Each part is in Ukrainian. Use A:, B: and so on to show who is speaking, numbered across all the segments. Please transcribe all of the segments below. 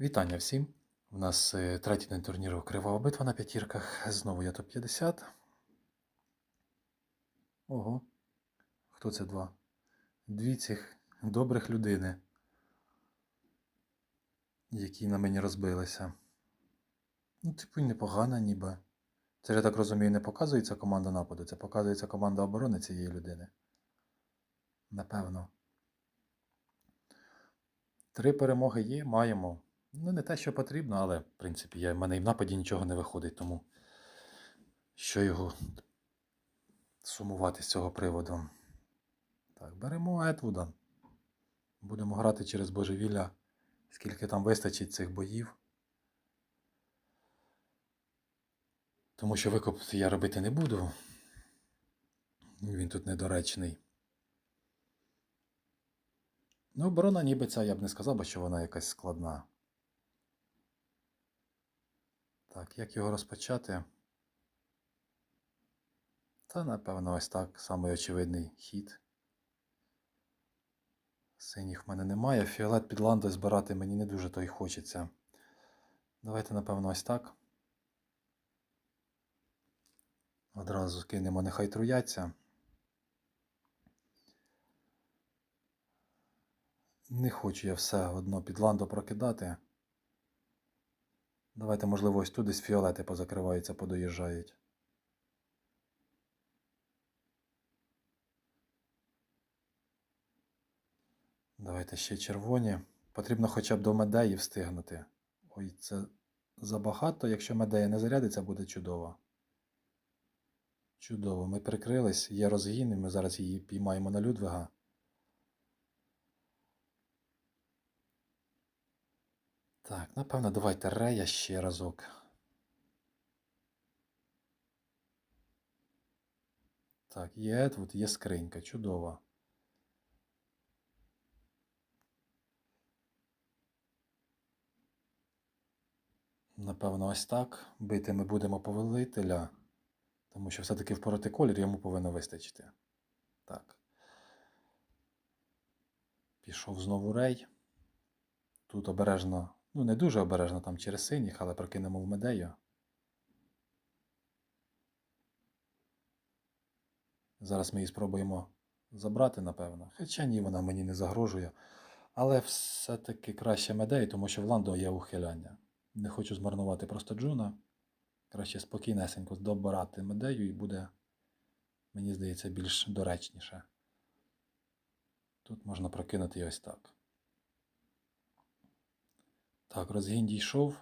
A: Вітання всім! У нас е, третій день турніру Кривава битва на п'ятірках. Знову я топ-50. Ого. Хто це два? Дві цих добрих людини, які на мені розбилися. Ну, типу, й непогано ніби. Це ж, я так розумію, не показується команда нападу, це показується команда оборони цієї людини. Напевно. Три перемоги є, маємо. Ну, не те, що потрібно, але, в принципі, я, в мене і в нападі нічого не виходить, тому що його сумувати з цього приводу. Так, беремо Етвуда. Будемо грати через божевілля, скільки там вистачить цих боїв. Тому що викоп я робити не буду. Він тут недоречний. Ну, оборона ніби ця, я б не сказав, би, що вона якась складна. Так, як його розпочати? Та, напевно, ось так. Самий очевидний хід. Синіх в мене немає. Фіолет під ландо збирати мені не дуже то й хочеться. Давайте, напевно, ось так. Одразу кинемо, нехай труяться. Не хочу я все одно під ландо прокидати. Давайте, можливо, ось тут десь фіолети позакриваються, подоїжджають. Давайте ще червоні. Потрібно хоча б до медеї встигнути. Ой, це забагато. Якщо медея не зарядиться, буде чудово. Чудово. Ми прикрились, є розгін, і ми зараз її піймаємо на Людвига. Так, напевно, давайте Рея ще разок. Так, є Едвуд, є скринька, чудово. Напевно, ось так. Бити ми будемо повелителя, тому що все-таки в протиколір йому повинно вистачити. Так. Пішов знову рей. Тут обережно, ну не дуже обережно там через синіх, але прокинемо в медею. Зараз ми її спробуємо забрати, напевно. Хоча ні, вона мені не загрожує. Але все-таки краще медею, тому що в ландо є ухиляння. Не хочу змарнувати просто джуна. Краще спокійнесенько добирати медею і буде, мені здається, більш доречніше. Тут можна прокинути ось так. Так, розгін дійшов.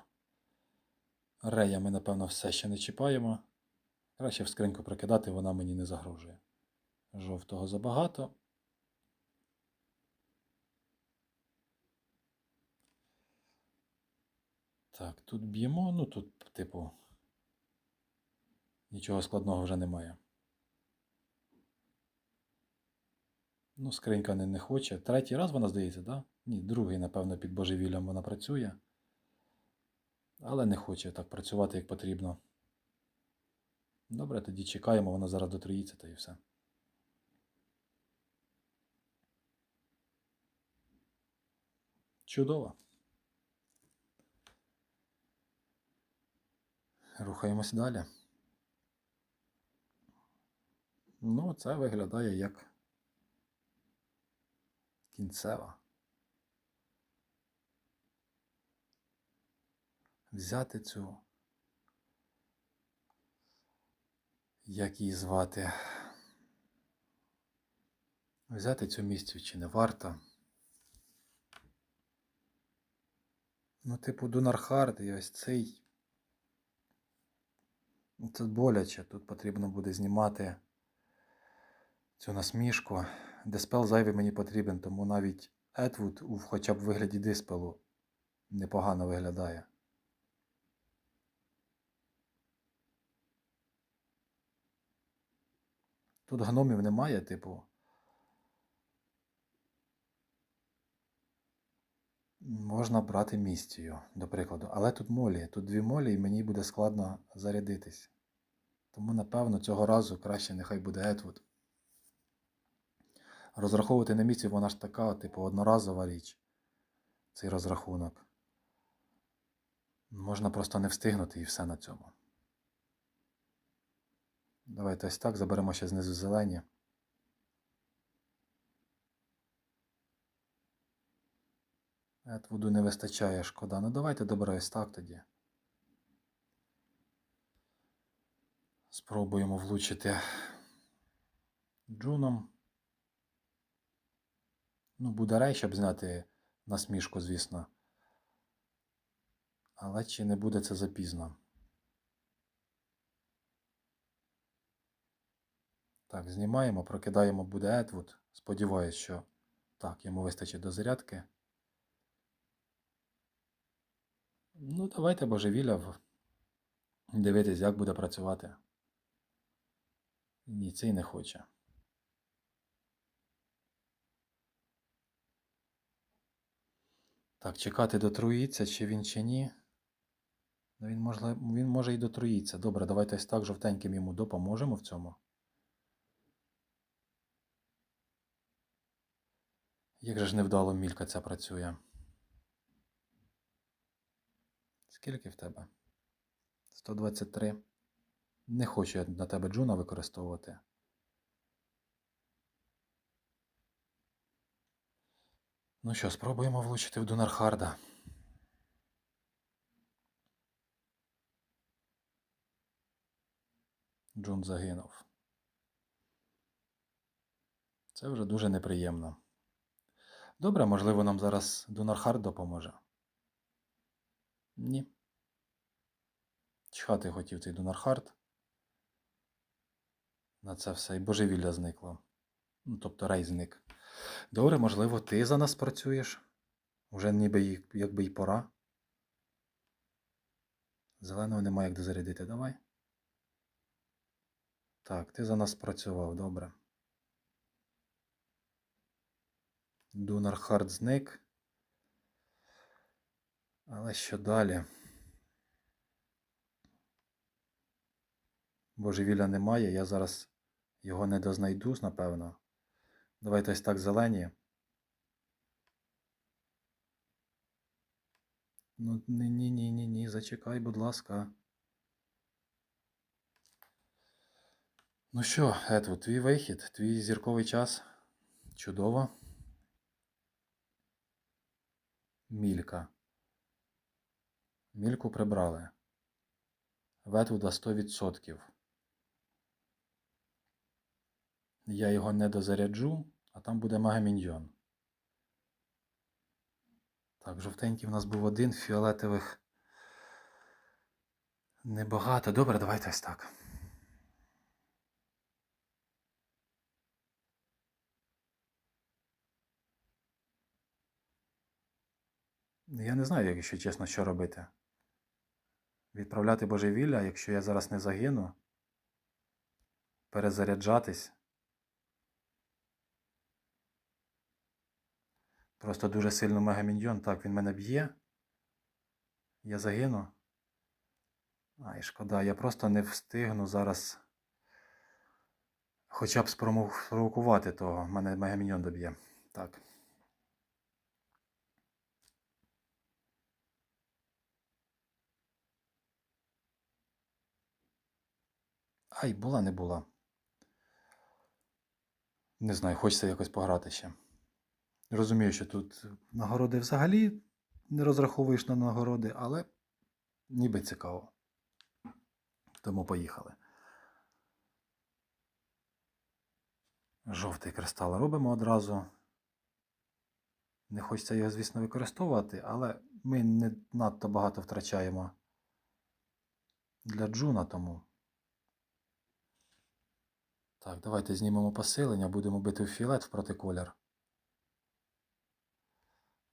A: Рея ми, напевно, все ще не чіпаємо. Краще в скриньку прокидати, вона мені не загрожує. Жовтого забагато. Так, тут б'ємо, ну тут, типу, нічого складного вже немає. Ну, скринька не, не хоче. Третій раз вона здається? Да? Ні, другий, напевно, під божевіллям вона працює. Але не хоче так працювати, як потрібно. Добре, тоді чекаємо, вона зараз дотроїться та і все. Чудово. Рухаємось далі. Ну, це виглядає як кінцева. Взяти цю. Як її звати? Взяти цю місцю чи не варто? Ну, типу, Дунархард і ось цей. Це боляче. Тут потрібно буде знімати цю насмішку. Диспел зайвий мені потрібен, тому навіть Етвуд хоча б вигляді диспелу непогано виглядає. Тут гномів немає, типу. Можна брати містію, до прикладу. Але тут молі. Тут дві молі, і мені буде складно зарядитись. Тому, напевно, цього разу краще нехай буде Етвуд. Розраховувати на місці вона ж така, типу, одноразова річ. Цей розрахунок. Можна просто не встигнути і все на цьому. Давайте ось так заберемо ще знизу зелені. Етвуду не вистачає, шкода. Ну давайте добре ось так тоді. Спробуємо влучити джуном. Ну, буде щоб зняти насмішку, звісно. Але чи не буде це запізно? Так, знімаємо, прокидаємо буде Етвуд. Сподіваюсь, що так, йому вистачить до зарядки. Ну, давайте божевілля дивитись, як буде працювати. Ні, цей не хоче. Так, чекати дотруїться, чи він чи ні. Ну, він, може, він може і дотруїться. Добре, давайте ось так жовтеньким йому допоможемо в цьому. Як же ж невдало мілька ця працює. Скільки в тебе? 123. Не хочу я на тебе Джуна використовувати. Ну що, спробуємо влучити в Дунархарда. Джун загинув. Це вже дуже неприємно. Добре, можливо, нам зараз Дунархард допоможе. Ні. Чхати хотів цей Дунархард. На це все і божевілля зникло. Ну, тобто рей зник. Добре, можливо, ти за нас працюєш. Уже ніби якби й пора. Зеленого немає як дозарядити. Давай. Так, ти за нас працював, добре. Дунар Хард зник. Але що далі? Божевілля немає, я зараз його не дознайду, напевно. Давайте ось так зелені. Ну, ні, ні, ні, ні, ні, зачекай, будь ласка. Ну що, Етвуд, твій вихід, твій зірковий час. Чудово. Мілька. Мільку прибрали. Ветвуда 100%. Я його не дозаряджу, а там буде магаміньйон. Так, жовтенький в нас був один, фіолетових небагато. Добре, давайте ось так. Я не знаю, якщо чесно, що робити. Відправляти божевілля, якщо я зараз не загину. Перезаряджатись. Просто дуже сильно мегаміньйон. Так, він мене б'є. Я загину. Ай, шкода, я просто не встигну зараз хоча б спровокувати того. Мене мегаміньйон доб'є. Так. Ай, була, не була. Не знаю, хочеться якось пограти ще. Розумію, що тут нагороди взагалі не розраховуєш на нагороди, але ніби цікаво. Тому поїхали. Жовтий кристал робимо одразу. Не хочеться його, звісно, використовувати, але ми не надто багато втрачаємо для Джуна тому. Так, давайте знімемо посилення, будемо бити в фіолет в протиколір.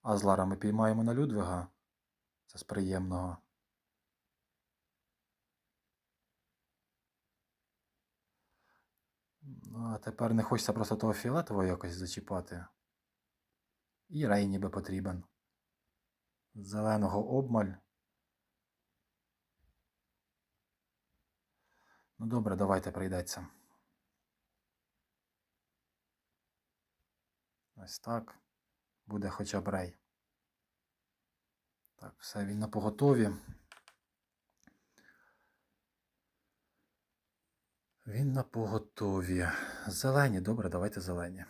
A: Азлара ми піймаємо на Людвига. Це з приємного. Ну, а тепер не хочеться просто того фіолетового якось зачіпати. І рей ніби потрібен. Зеленого обмаль. Ну добре, давайте прийдеться. Ось так буде хоча б рей. Так, все він на поготові. Він на поготові. Зелені, добре, давайте зелені.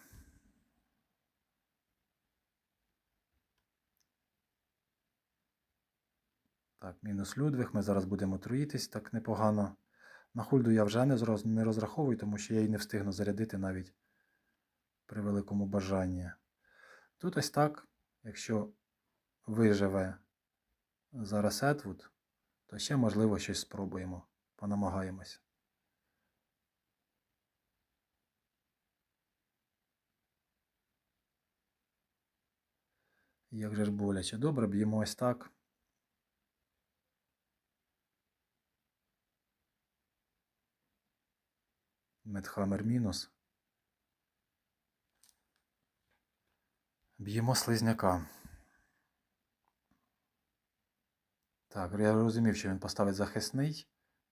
A: Так, мінус Людвиг. Ми зараз будемо труїтись так непогано. На хульду я вже не розраховую, тому що я її не встигну зарядити навіть при великому бажанні. Тут ось так, якщо виживе зараз Етвуд, то ще можливо щось спробуємо, понамагаємось. Як же ж боляче. Добре, б'ємо ось так. Медхаммер мінус. Б'ємо слизняка. Так, я розумів, що він поставить захисний,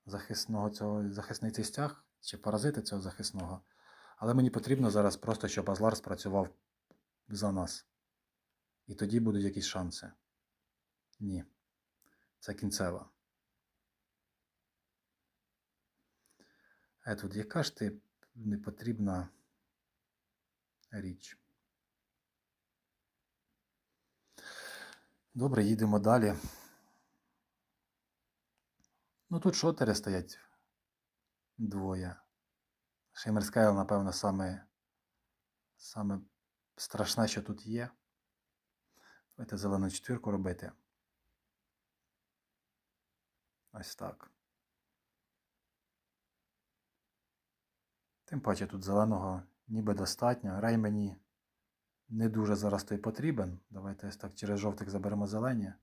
A: захисного цього, захисний цей стяг, чи паразити цього захисного. Але мені потрібно зараз просто, щоб Азлар спрацював за нас. І тоді будуть якісь шанси. Ні. Це кінцева. Е, яка ж ти непотрібна річ. Добре, їдемо далі. Ну тут шотери стоять двоє. Шеймерскайл, напевно, саме, саме страшне, що тут є. Давайте зелену четвірку робити. Ось так. Тим паче тут зеленого ніби достатньо. Рей мені не дуже зараз той потрібен. Давайте ось так через жовтих заберемо зелені.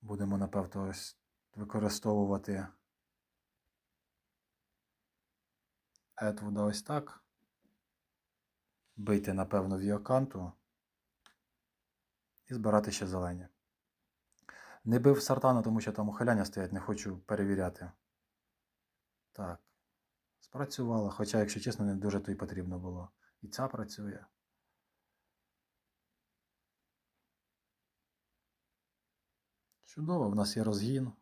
A: Будемо, напевно, ось використовувати Етвуда ось так. Бити, напевно, в Йоканту. І збирати ще зелені. Не бив сартана, тому що там ухиляння стоять, не хочу перевіряти. Так. Спрацювало, хоча, якщо чесно, не дуже то й потрібно було. І ця працює. Чудово, в нас є розгін.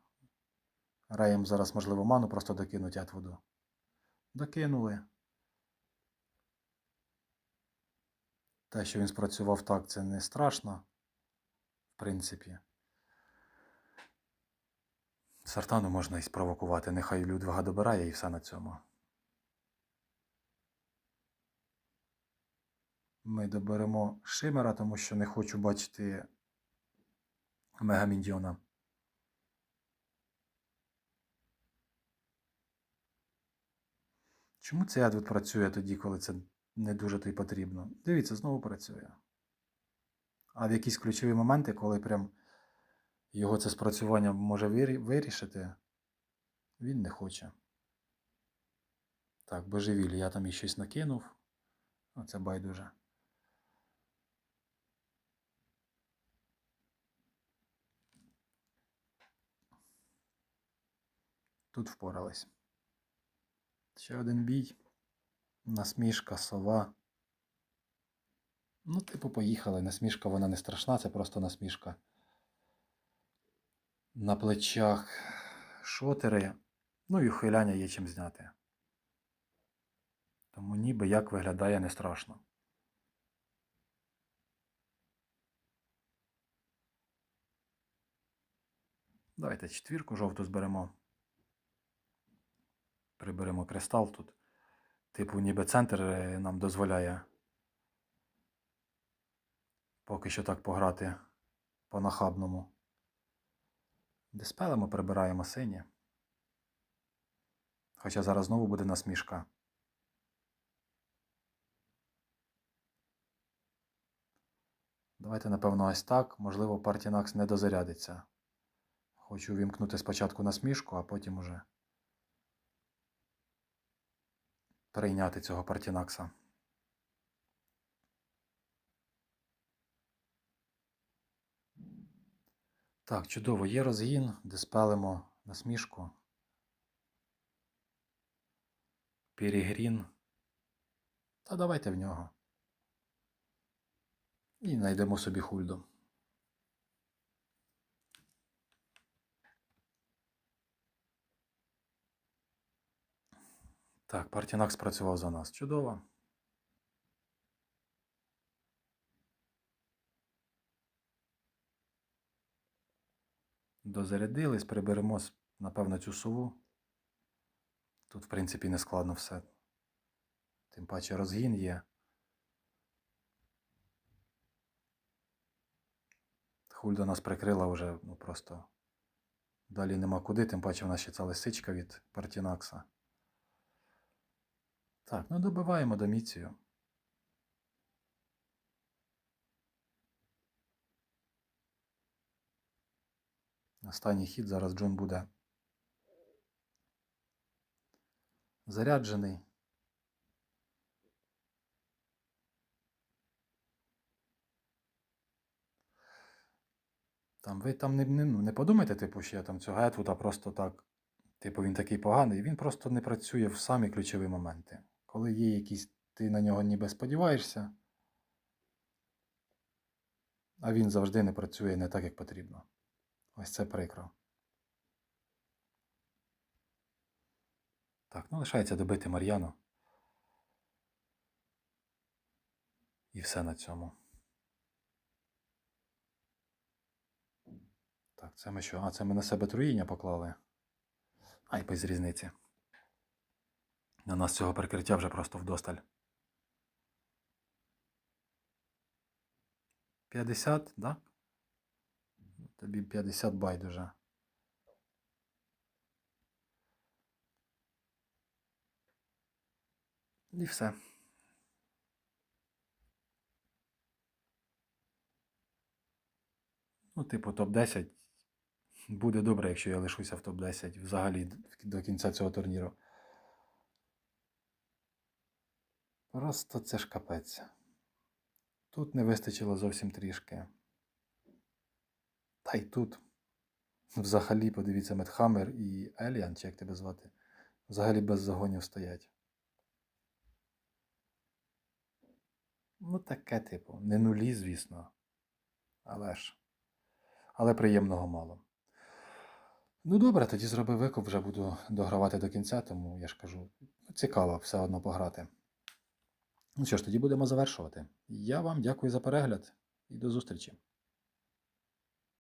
A: Раєм зараз, можливо, ману просто докинуть Атвуду. Докинули. Те, що він спрацював так, це не страшно. В принципі. Сартану можна і спровокувати. Нехай Людвига добирає і все на цьому. Ми доберемо Шимера, тому що не хочу бачити Мегаміндіона. Чому цей адвід працює тоді, коли це не дуже то й потрібно? Дивіться, знову працює. А в якісь ключові моменти, коли прям його це спрацювання може вирішити, він не хоче. Так, божевілі, я там і щось накинув. Оце байдуже. Тут впорались. Ще один бій. Насмішка, сова. Ну, типу, поїхали. Насмішка вона не страшна, це просто насмішка. На плечах шотери. Ну і ухиляння є чим зняти. Тому ніби як виглядає не страшно. Давайте четвірку жовту зберемо. Приберемо кристал тут. Типу, ніби центр е, нам дозволяє поки що так пограти по нахабному. Диспелимо прибираємо сині. Хоча зараз знову буде насмішка. Давайте, напевно, ось так. Можливо, Партінакс не дозарядиться. Хочу вімкнути спочатку насмішку, а потім уже прийняти цього Партінакса. Так, чудово, є розгін, диспелимо насмішку. Перегрін. Та давайте в нього. І знайдемо собі хульду. Так, Партінак спрацював за нас. Чудово. Дозарядились, приберемо, напевно, цю сову. Тут, в принципі, не складно все. Тим паче розгін є. Хульда нас прикрила вже, ну просто. Далі нема куди, тим паче в нас ще ця лисичка від Партінакса. Так, ну добиваємо доміцію. Останній хід зараз Джон буде заряджений. Там ви там не, не, ну, не подумайте, типу, що я там цього Етвуда просто так. Типу, він такий поганий. Він просто не працює в самі ключові моменти. Коли є якісь, ти на нього ніби сподіваєшся, а він завжди не працює не так, як потрібно. Ось це прикро. Так, ну лишається добити Мар'яну. І все на цьому. Так, це ми що? А, це ми на себе труїння поклали. Ай, без різниці. На нас цього прикриття вже просто вдосталь. 50, да? Тобі 50 байдуже. І все. Ну, типу, топ-10. Буде добре, якщо я лишуся в топ-10 взагалі до кінця цього турніру. Просто це ж капець. Тут не вистачило зовсім трішки. Та й тут. Взагалі, подивіться, Медхаммер і Еліан, чи як тебе звати, взагалі без загонів стоять. Ну, таке, типу, не нулі, звісно. Але ж. Але приємного мало. Ну добре, тоді зроби викуп, вже буду догравати до кінця, тому я ж кажу, цікаво все одно пограти. Ну що ж, тоді будемо завершувати. Я вам дякую за перегляд і до зустрічі.